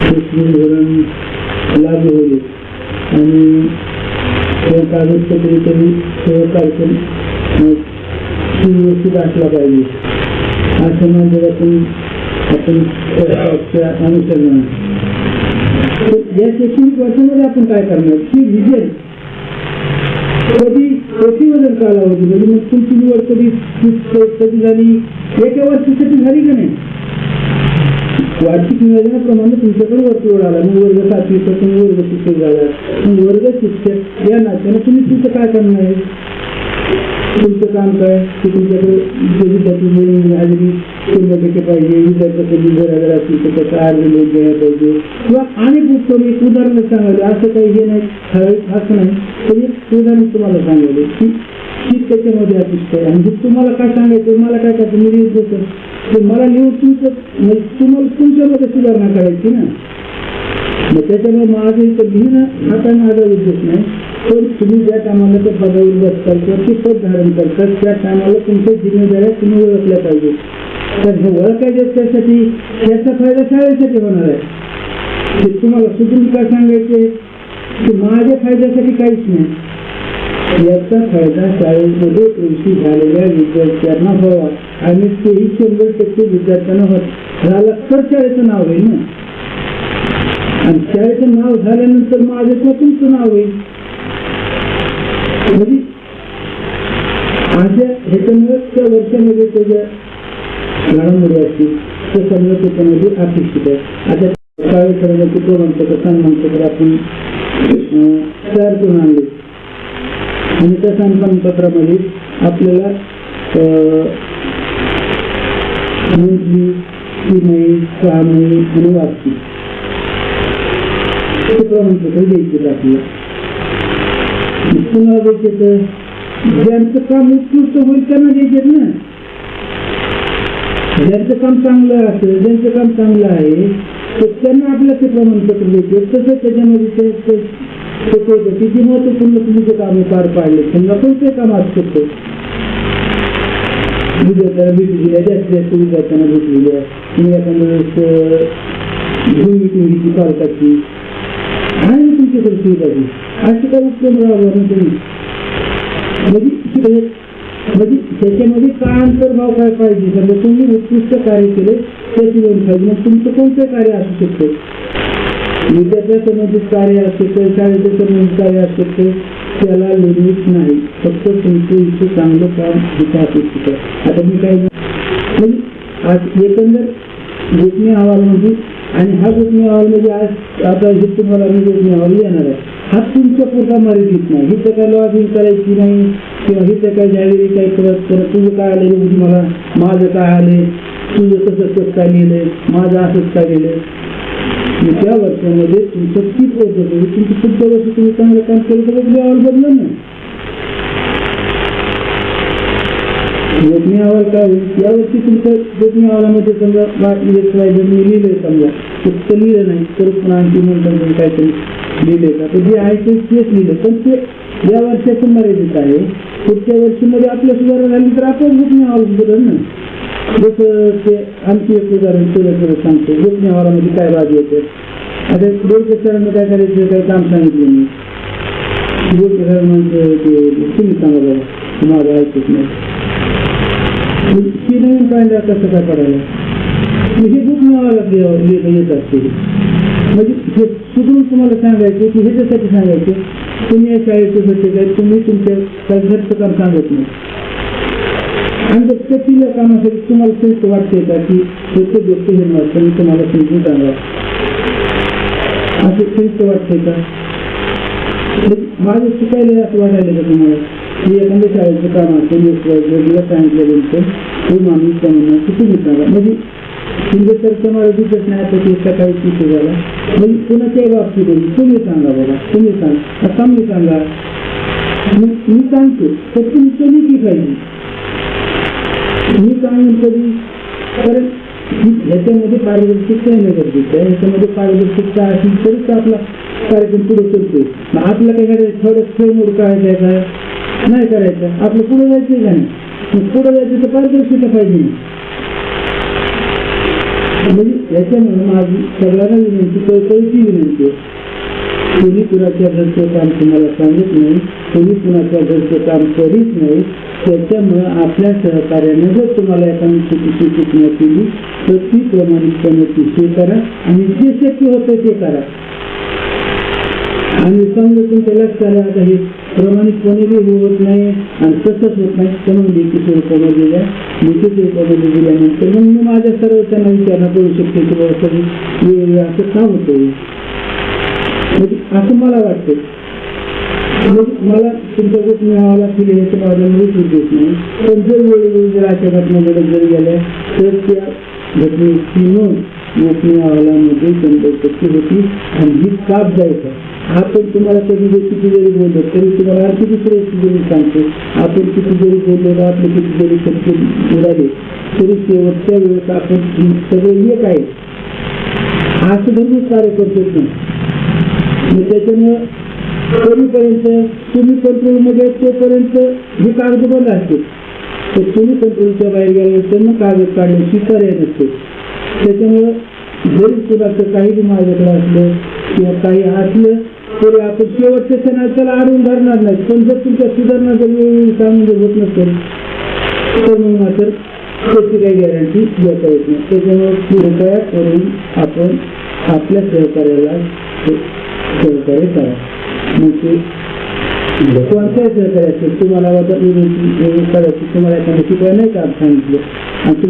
धोरण लागू होईल. आणि कागदपत्रे तरी कार्यक्रम सुव्यवस्थित असला पाहिजे असं माध्यमातून आपण सरकारच्या अनुसरणाने या शैक्षणिक वर्षामध्ये आपण काय करणार की विजय कधी कशी वजन कालावधी म्हणजे मग तुमची निवड कधी कधी झाली एका वर्षासाठी झाली का नाही वार्षिक नियोजनाप्रमाणे तुमच्याकडे वर्तुळ आला. मग वर्ग सातवी तुम्ही वर्ग शिक्षक झाला. मग वर्ग शिक्षक या नात्याने तुम्ही तुमचं काय करणार आहे? तुमचं काम काय? की तुमच्याकडे जे विद्यार्थी हजेरी शंभर टक्के पाहिजे विद्यार्थ्यासाठी घराघर असतील तर त्याचा अर्ज लोक घ्यायला पाहिजे. किंवा अनेक उत्तर एक उदाहरण सांगायला असं काही हे नाही ठराविक असं नाही तर एक उदाहरण तुम्हाला सांगायला की त्याच्यामध्ये अतिशय आहे. आणि तुम्हाला काय सांगायचं मला काय करायचं? मी देतो तर मला लिहून तुमचं म्हणजे तुम्हाला तुमच्यामध्ये सुधारणा करायची ना. मग त्याच्यामुळे माझं इथं लिहिणं हा काय माझा उद्देश नाही. पण तुम्ही ज्या कामाला ते पदावर बसताल किंवा ते पद धारण करतात त्या कामाला तुमच्या जिम्मेदाऱ्या तुम्ही ओळखल्या पाहिजे तर हे ओळखायचे त्यासाठी त्याचा फायदा शाळेसाठी होणार आहे. तुम्हाला सुधरून काय सांगायचे की माझ्या फायद्यासाठी काहीच नाही. याचा फायदा शाळेमध्ये प्रवेशी झालेल्या विद्यार्थ्यांना व्हावा आणि तेही शंभर टक्के विद्यार्थ्यांना होत झाला तर शाळेचं नाव होईल ना? आणि शाळेचं नाव झाल्यानंतर माझं किंवा तुमचं नाव होईल म्हणजे अशा ह्याच्यामुळे त्या वर्षामध्ये त्याच्या घडामोडी असतील ते समजा त्याच्यामध्ये अपेक्षित आहे. आता शाळेत ठरवण्याचे प्रमाणपत्र सन्मानपत्र आपण अं, तयार करून आणले. आणि त्या सन्मानपत्रामध्ये आपल्याला मंथली तिमाही सहा महिने आणि वार्षिक हे प्रमाणपत्र द्यायचे आपल्याला पुन्हा द्यायचे तर ज्यांचं काम उत्कृष्ट होईल त्यांना द्यायचे ना. ज्यांचं काम चांगलं असेल ज्यांचं काम चांगलं आहे तर त्यांना आपल्याला ते प्रमाणपत्र द्यायचे. तसं त्याच्यामध्ये ते तर ते होतं किती महत्त्वपूर्ण तुम्ही जे कामे पार पाडले समजा कोणते काम असू शकतो विद्यार्थ्यांना भेट दिल्या जास्तीत जास्त विद्यार्थ्यांना भेट दिल्या तुम्ही एखाद्या वेळेस झूम मिटिंग घेतली पालकाची आणि ना तुमच्याकडे सुविधाची असे काय उपक्रम राबवणं तुम्ही? म्हणजे म्हणजे त्याच्यामध्ये काय अंतर्भाव काय पाहिजे? समजा तुम्ही उत्कृष्ट कार्य केले त्याची नोंद पाहिजे. मग तुमचं कोणतं कार्य असू शकतं? विद्यार्थ्या संबंधित कार्य असू तर शाळेच्या संबंधित कार्य असू तर त्याला लिमिट नाही फक्त तुमचं इथे चांगलं काम इथं अपेक्षित आता मी काय म्हणजे आज एकंदर गोपनीय अहवाल म्हणजे आणि हा गोपनीय अहवाल म्हणजे आज आता हे तुम्हाला मी गोपनीय अहवाल येणार आहे हा तुमच्या पुरता मर्यादित नाही हिथं काय लॉगिंग करायची नाही किंवा हिथं काय ज्यावेळी काय करत करत तुझं काय आलं म्हणजे मला माझं काय आले तुझं तसं कसं काय लिहिलंय माझं असंच काय लिहिलंय त्या वर्षामध्ये तुमचं किती होत होतं तुमचं पुढच्या वर्षी तुम्ही चांगलं काम केलं तर गोपनीय अहवाल बदलं ना जोखमी अहवाल काय होईल यावर्षी तुमच्या जोखमी अहवालामध्ये समजा एक्स वाय झेड मी लिहिलंय समजा फक्त लिहिलं नाही तर पुन्हा आणखी नंतर काहीतरी लिहिलंय का तर जे आहे ते तेच लिहिलं पण ते या वर्षाचं मर्यादित आहे पुढच्या वर्षीमध्ये आपल्या सुधारणा झाली तर आपण जोखमी अहवाल बदल ना जसं ते आणखी एक उदाहरण तुला सांगतो. गोपनीय काय बाजू येते? आता दोन सरांना काय करायचं? काय काम सांगितलं मी दोन सर म्हणजे तुम्ही सांगा बाबा माझं ऐकत नाही. ती नवीन कायदा कसं काय करायला हे खूप नावाला येत असते म्हणजे हे सुधरून तुम्हाला सांगायचं की ह्याच्यासाठी सांगायचं तुम्ही या शाळेचे होते काय तुम्ही तुमच्या घरचं काम सांगत नाही. आणि जर प्रत्येक कामासाठी तुम्हाला संयुक्त वाटते का की प्रत्येक गोष्ट हे नसतं मी तुम्हाला समजून सांगा. असे संयुक्त वाटते का? माझं शिकायला असं वाटायला का तुम्हाला? की एखाद्या शाळेचं काम असेल वेगवेगळ्या सांगितलेलं त्यांचं हे माणूस म्हणणं की तुम्ही सांगा म्हणजे तुमच्या तर तुम्हाला दिसत नाही आता की सकाळी किती झाला. म्हणजे कुणाच्याही बाबतीत आहे, तुम्ही सांगा बाबा तुम्ही सांगा. आता मी सांगा. मी सांगतो. तर तुमचं मी की पाहिजे? मी सांगून कधी कारण ह्याच्यामध्ये पारदर्शकता येणं गरजेचं आहे ह्याच्यामध्ये पारदर्शकता असेल तरीच आपला कार्यक्रम पुढे चलतोय. मग आपलं काय करायचं? थोडं फ्रेमवर करायचं आहे काय नाही करायचं. आपलं पुढे जायचं का नाही? मग पुढे जायचं तर पारदर्शकता पाहिजे. म्हणजे याच्यामुळे माझी सगळ्यांना विनंती कळकळीची विनंती आहे. कोणी कुणाच्या घरचं काम तुम्हाला सांगत नाही कोणी कुणाच्या घरचं काम करीत नाही त्याच्यामुळं आपल्या सहकार्याने जर तुम्हाला एखादी चुकीची सूचना केली तर ती प्रमाणितपणे ती स्वीकारा आणि जे शक्य होतं ते करा. आणि समजा तुमच्या लक्षात आता हे प्रामाणिकपणे बी होत नाही आणि तसंच होत नाही तर मग लेखी स्वरूपामध्ये दिल्या लेखीचे रुपये दिल्यानंतर मग मी माझ्या सर्व त्यांना विचारणा करू शकते की बाबा सगळी असं का होतं असं मला वाटतं. म्हणजे मला तुमच्या मिळाला की केली याचं माझा मुळीच देत नाही. पण जर वेळोवेळी जर अशा घटना जर गेल्या तर त्या घटनेची नोंद गोपनीय अहवालामध्ये शंभर टक्के होती आणि ही लाभदायक आपण तुम्हाला कधी जर किती जरी बोललो तरी तुम्हाला आणखी दुसरी जरी सांगतो आपण किती जरी बोललो तर आपले किती जरी शक्य उडाले तरी शेवटच्या वेळेस आपण सगळे एक आहे. असं धरून कार्य करतो नाही. आणि त्याच्यामुळं कधीपर्यंत तुम्ही कंट्रोलमध्ये तोपर्यंत हे कागद बंद असते तर तुम्ही कंट्रोलच्या बाहेर गेल्यानंतर मग कागद काढण्याची पर्याय नसते. त्याच्यामुळं जरी कुणाचं काही बी माझ्याकडे असलं किंवा काही असलं तरी आपण शेवटच्या क्षणात त्याला अडवून धरणार नाही. पण जर तुमच्या सुधारणा जर वेळोवेळी सांगून होत नसेल तर मग मात्र त्याची काही गॅरंटी देता येत नाही. त्याच्यामुळे कृपया करून आपण आपल्या सहकार्याला हे सहकार्य करा मग ते असेल तुम्हाला तुम्हाला एखाद्या शिकवाय नाही का सांगितलं आणि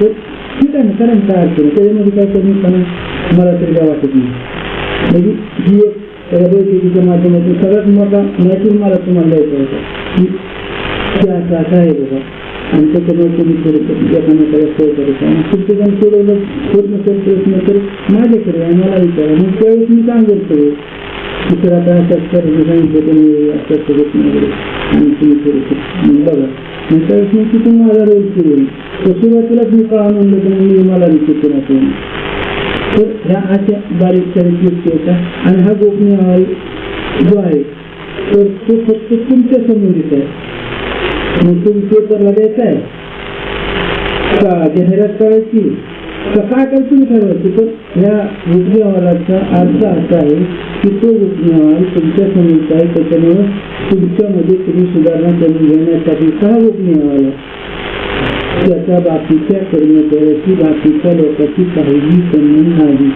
तर ठीक आहे ना कारण काय अडचण त्याच्यामध्ये काय कमीपणा मला तरी काय वाटत नाही म्हणजे ही एक सगळ्या माध्यमातून सगळ्यात मोठा महत्त्व मला तुम्हाला द्यायचा होता की असं असं आहे बघा आणि त्याच्यामुळे तुम्ही थोडं एकामेकाला सहकार्य करा आणि तुमचं जण सोडवलं होत नसेल प्रश्न तर माझ्याकडे आहे मला विचारा मग त्यावेळेस मी काम करतो तर आता असं करायचं सांगितलं तुम्ही असं होत वगैरे आणि तुम्ही थोडंसं मग बघा मग त्यावेळेस मी तिथून माझा रोल सुरू होईल तर सुरुवातीलाच मी का म्हणलं तर मी मला विचार केला तर ह्या अशा बारीक सारीक गोष्टी होत्या आणि हा गोपनीय जो आहे तर तो फक्त तुमच्या संबंधित आहे. मग तुम्ही पेपरला द्यायचा आहे. का जाहिरात करायची? का काय काय तुम्ही ठरवायची पण ह्या गोपनीय अहवालाचा अर्थ असा आहे की तो गोपनीय अहवाल तुमच्या संबंधित आहे. त्याच्यामुळे तुमच्यामध्ये तुम्ही सुधारणा करून घेण्यासाठी का गोपनीय अहवाल आहे त्याचा बाकीच्या कर्मचाऱ्याची बाकीच्या लोकांची काहीही संबंध नाही.